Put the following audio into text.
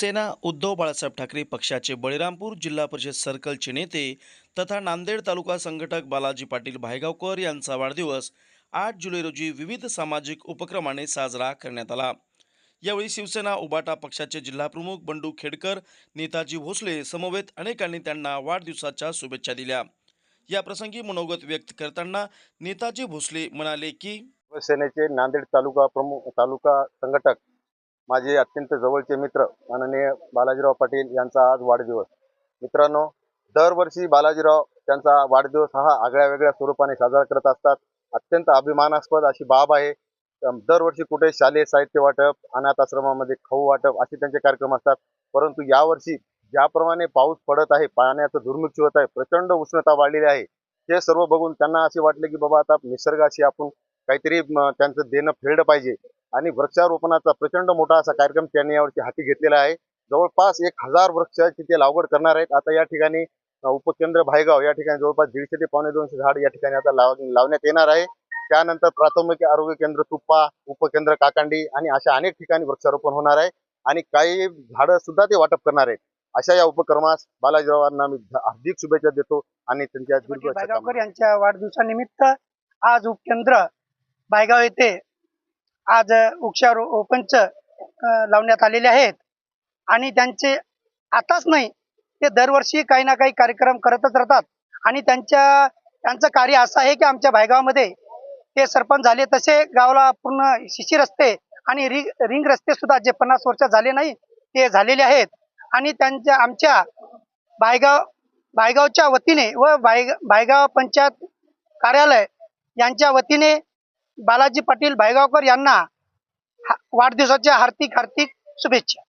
शिवसेना उद्धव बाळासाहेब ठाकरे पक्षाचे बळीरामपूर जिल्हा परिषद सर्कलचे नेते तथा नांदेड तालुका संघटक बालाजी पाटील भायगावकर यांचा वाढदिवस आठ जुलै रोजी विविध सामाजिक उपक्रमाने साजरा करण्यात आला. यावेळी शिवसेना उबाटा पक्षाचे जिल्हाप्रमुख बंडू खेडकर नेताजी भोसले समवेत अनेकांनी त्यांना वाढदिवसाच्या शुभेच्छा दिल्या. या प्रसंगी मनोगत व्यक्त करताना नेताजी भोसले म्हणाले की शिवसेनेचे नांदेड तालुका प्रमुख तालुका संघटक माझे अत्यंत जवळचे मित्र माननीय बालाजीराव पाटील यांचा आज वाढदिवस. मित्रांनो दरवर्षी बालाजीराव त्यांचा वाढदिवस हा आगळ्या वेगळ्या स्वरूपाने साजरा करत असतात. अत्यंत अभिमानास्पद अशी बाब आहे. दरवर्षी कुठे शालेय साहित्य वाटप अनाथ आश्रमामध्ये खाऊ वाटप असे त्यांचे कार्यक्रम असतात. परंतु यावर्षी ज्याप्रमाणे पाऊस पडत आहे पाण्याचं दुर्मिक्ष होत आहे प्रचंड उष्णता वाढलेली आहे हे सर्व बघून त्यांना असे वाटले की बाबा आता निसर्गाशी आपण काहीतरी त्यांचं देणं फेडलं पाहिजे. आणि वृक्षारोपणाचा प्रचंड मोठा असा कार्यक्रम त्यांनी यावर्षी हाती घेतलेला आहे. जवळपास एक हजार वृक्षाची ते लागवड करणार आहेत. आता या ठिकाणी उपकेंद्र भायगाव या ठिकाणी जवळपास दीडशे ते पावणे दोनशे झाड या ठिकाणी आता लाव लावण्यात येणार आहे. त्यानंतर प्राथमिक आरोग्य केंद्र तुप्पा उपकेंद्र काकांडी आणि अशा अनेक ठिकाणी वृक्षारोपण होणार आहे आणि काही झाडं सुद्धा ते वाटप करणार आहेत. अशा या उपक्रमास बालाजीरावांना मी हार्दिक शुभेच्छा देतो आणि त्यांच्या यांच्या वाढदिवसानिमित्त आज उपकेंद्र बायगाव येथे आज वृक्षारोपणच लावण्यात आलेले आहेत. आणि त्यांचे आताच नाही ते दरवर्षी काही ना काही कार्यक्रम करतच राहतात. आणि त्यांच्या त्यांचं कार्य असं आहे की आमच्या भायगावमध्ये ते सरपंच झाले तसे गावाला पूर्ण शिशी रस्ते आणि रिंग रिंग रस्ते सुद्धा जे पन्नास वर्ष झाले नाही ते झालेले आहेत. आणि त्यांच्या आमच्या बायगाव बायगावच्या वतीने व बाय बायगाव पंचायत कार्यालय यांच्या वतीने बालाजी पाटील भायगावकर यांना वाढदिवसाच्या हार्दिक हार्दिक शुभेच्छा.